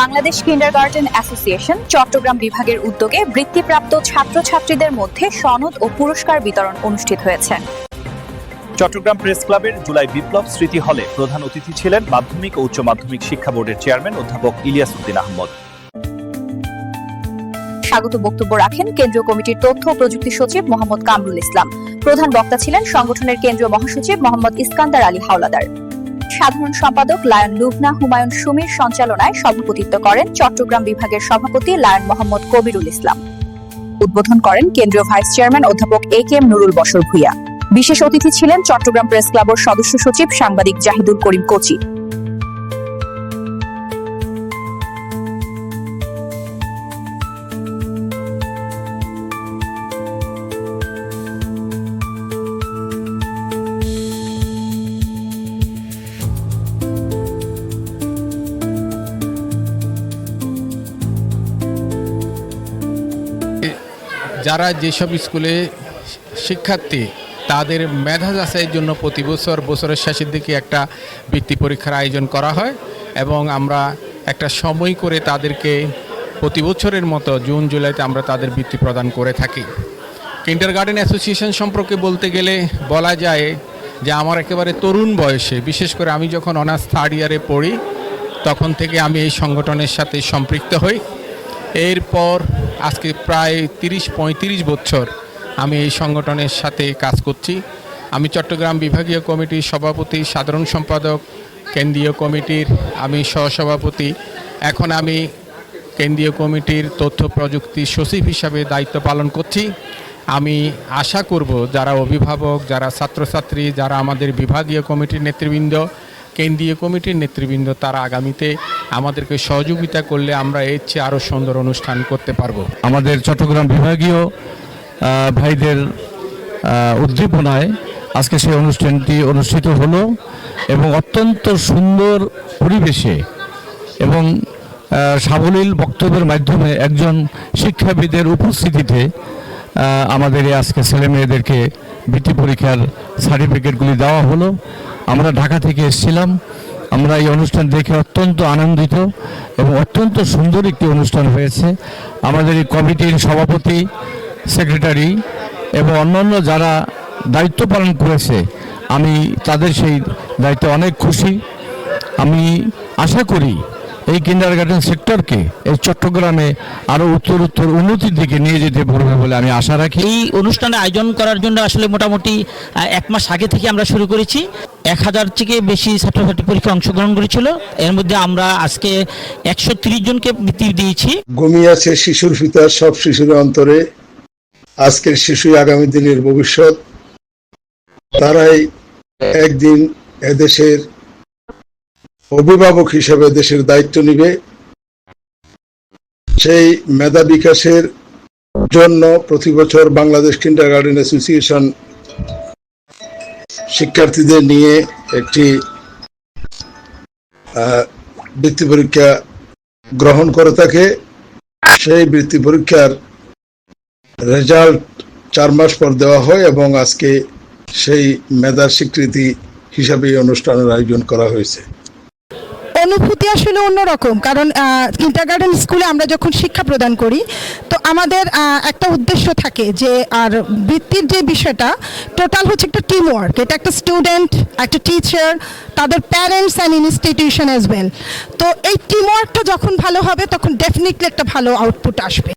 Bangladesh kindergarten association Chittagong বিভাগের উদ্যোগে বৃত্তিপ্রাপ্ত ছাত্রছাত্রীদের মধ্যে সনদ ও পুরস্কার বিতরণ অনুষ্ঠিত হয়েছে। চট্টগ্রাম প্রেস ক্লাবের জুলাই বিপ্লব স্মৃতি হলে প্রধান অতিথি ছিলেন মাধ্যমিক ও উচ্চ মাধ্যমিক শিক্ষা বোর্ডের চেয়ারম্যান অধ্যাপক ইলিয়াস উদ্দিন আহমদ। স্বাগত বক্তব্য রাখেন কেন্দ্রীয় কমিটির তথ্য ও প্রযুক্তি সচিব মোহাম্মদ কামরুল ইসলাম। প্রধান বক্তা ছিলেন সংগঠনের কেন্দ্রীয় মহাসচিব মোহাম্মদ ইস্কান্দার আলী হাওলাদার। সাধারণ সম্পাদক লায়ন লুবনা, হুমায়ুন সুমির সঞ্চালনায় সভাপতিত্ব করেন চট্টগ্রাম বিভাগের সভাপতি লায়ন মোহাম্মদ কবিরুল ইসলাম। উদ্বোধন করেন কেন্দ্রীয় ভাইস চেয়ারম্যান অধ্যাপক এ কে এম নুরুল বসর ভূঁইয়া। বিশেষ অতিথি ছিলেন চট্টগ্রাম প্রেস ক্লাবের সদস্য সচিব সাংবাদিক জাহিদুল করিম কোচি। যারা যেসব স্কুলে শিক্ষার্থী, তাদের মেধা যাচাইয়ের জন্য প্রতি বছর বছরের শেষের দিকে একটা বৃত্তি পরীক্ষার আয়োজন করা হয় এবং আমরা একটা সময় করে তাদেরকে প্রতি বছরের মতো জুন, জুলাইতে আমরা তাদের বৃত্তি প্রদান করে থাকি। কিন্ডার গার্ডেন অ্যাসোসিয়েশন সম্পর্কে বলতে গেলে বলা যায় যে আমার একেবারে তরুণ বয়সে, বিশেষ করে আমি যখন অনার্স থার্ড ইয়ারে পড়ি, তখন থেকে আমি এই সংগঠনের সাথে সম্পৃক্ত হই। এরপর আজকে প্রায় তিরিশ পঁয়ত্রিশ বছর আমি এই সংগঠনের সাথে কাজ করছি। আমি চট্টগ্রাম বিভাগীয় কমিটির সভাপতি, সাধারণ সম্পাদক, কেন্দ্রীয় কমিটির আমি সহসভাপতি। এখন আমি কেন্দ্রীয় কমিটির তথ্য প্রযুক্তি সচিব হিসাবে দায়িত্ব পালন করছি। আমি আশা করব, যারা অভিভাবক, যারা ছাত্রছাত্রী, যারা আমাদের বিভাগীয় কমিটির নেতৃবৃন্দ কেন্দ্রীয় কমিটির নেতৃবৃন্দ তারা আগামীতে আমাদেরকে সহযোগিতা করলে আমরা এর চেয়ে আরও সুন্দর অনুষ্ঠান করতে পারব। আমাদের চট্টগ্রাম বিভাগীয় ভাইদের উদ্দীপনায় আজকে সেই অনুষ্ঠানটি অনুষ্ঠিত হলো এবং অত্যন্ত সুন্দর পরিবেশে এবং সাবলীল বক্তব্যের মাধ্যমে একজন শিক্ষাবিদের উপস্থিতিতে আমাদের আজকে ছেলে মেয়েদেরকে বৃত্তি পরীক্ষার সার্টিফিকেটগুলি দেওয়া হলো। আমরা ঢাকা থেকে এসেছিলাম। আমরা এই অনুষ্ঠান দেখে অত্যন্ত আনন্দিত এবং অত্যন্ত সুন্দর একটি অনুষ্ঠান হয়েছে। আমাদের এই কমিটির সভাপতি, সেক্রেটারি এবং অন্যান্য যারা দায়িত্ব পালন করেছে, আমি তাদের সেই দায়িত্বে অনেক খুশি। আমি আশা করি এই কিন্ডার গার্ডেন সেক্টরকে এই চট্টগ্রামে আরও উত্তর উত্তর উন্নতির দিকে নিয়ে যেতে পারবে বলে আমি আশা রাখি। এই অনুষ্ঠানে আয়োজন করার জন্য আসলে মোটামুটি এক মাস আগে থেকে আমরা শুরু করেছি। এক হাজার থেকে বেশি ছাত্রছাত্রী পরীক্ষা অংশগ্রহণ করেছিল। এর মধ্যে আমরা আজকে একশো তিরিশ জনকে বৃত্তি দিয়েছি। ঘুমিয়ে আছে শিশুর পিতা সব শিশুর অন্তরে। আজকের শিশু আগামী দিনের ভবিষ্যৎ। তারাই একদিন এদেশের অভিভাবক হিসেবে দেশের দায়িত্ব নিবে। সেই মেধা বিকাশের জন্য প্রতি বছর বাংলাদেশ কিন্ডার গার্ডেন অ্যাসোসিয়েশন শিক্ষার্থীদের নিয়ে একটি বৃত্তি পরীক্ষা গ্রহণ করে থাকে। সেই বৃত্তি পরীক্ষার রেজাল্ট চার মাস পর দেওয়া হয় এবং আজকে সেই মেধার স্বীকৃতি হিসাবে অনুষ্ঠানের আয়োজন করা হয়েছে। অনুভূতি আসলে অন্যরকম। কারণ কিন্টার গার্ডেন স্কুলে আমরা যখন শিক্ষা প্রদান করি, তো আমাদের একটা উদ্দেশ্য থাকে যে, আর বৃত্তির যে বিষয়টা টোটাল হচ্ছে একটা টিম ওয়ার্ক এটা একটা স্টুডেন্ট একটা টিচার তাদের parents and institution as well তো এই টিম ওয়ার্কটা যখন ভালো হবে, তখন ডেফিনেটলি একটা ভালো আউটপুট আসবে।